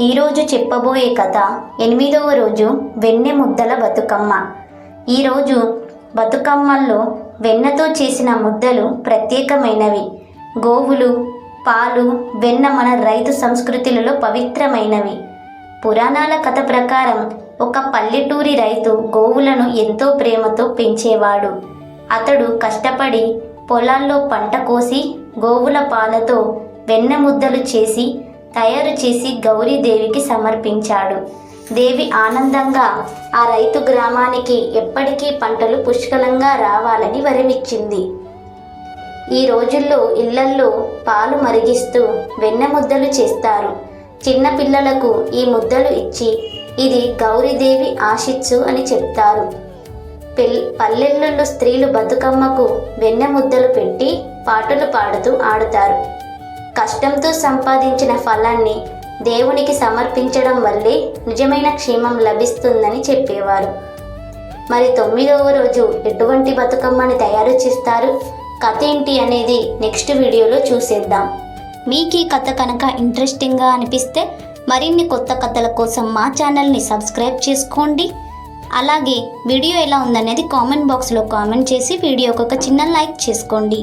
ఈరోజు చెప్పబోయే కథ ఎనిమిదవ రోజు వెన్నె ముద్దల బతుకమ్మ. ఈరోజు బతుకమ్మల్లో వెన్నతో చేసిన ముద్దలు ప్రత్యేకమైనవి. గోవులు పాలు వెన్న మన రైతు సంస్కృతులలో పవిత్రమైనవి. పురాణాల కథ ప్రకారం ఒక పల్లెటూరి రైతు గోవులను ఎంతో ప్రేమతో పెంచేవాడు. అతడు కష్టపడి పొలాల్లో పంట కోసి గోవుల పాలతో వెన్న ముద్దలు చేసి తయారు చేసి గౌరీదేవికి సమర్పించాడు. దేవి ఆనందంగా ఆ రైతు గ్రామానికి ఎప్పటికీ పంటలు పుష్కలంగా రావాలని వరమిచ్చింది. ఈ రోజుల్లో ఇళ్ళల్లో పాలు మరిగిస్తూ వెన్న ముద్దలు చేస్తారు. చిన్నపిల్లలకు ఈ ముద్దలు ఇచ్చి ఇది గౌరీదేవి ఆశిచ్చు అని చెప్తారు. పెల్ పల్లెల్లో స్త్రీలు బతుకమ్మకు వెన్న ముద్దలు పెట్టి పాటలు పాడుతూ ఆడుతారు. కష్టంతో సంపాదించిన ఫలాన్ని దేవునికి సమర్పించడం వల్లే నిజమైన క్షేమం లభిస్తుందని చెప్పేవారు. మరి తొమ్మిదవ రోజు ఎటువంటి బతుకమ్మని తయారు చేస్తారు? కథ ఏంటి అనేది నెక్స్ట్ వీడియోలో చూసేద్దాం. మీకు ఈ కథ కనుక ఇంట్రెస్టింగ్గా అనిపిస్తే మరిన్ని కొత్త కథల కోసం మా ఛానల్ని సబ్స్క్రైబ్ చేసుకోండి. అలాగే వీడియో ఎలా ఉందనేది కామెంట్ బాక్స్లో కామెంట్ చేసి వీడియోకి ఒక చిన్న లైక్ చేసుకోండి.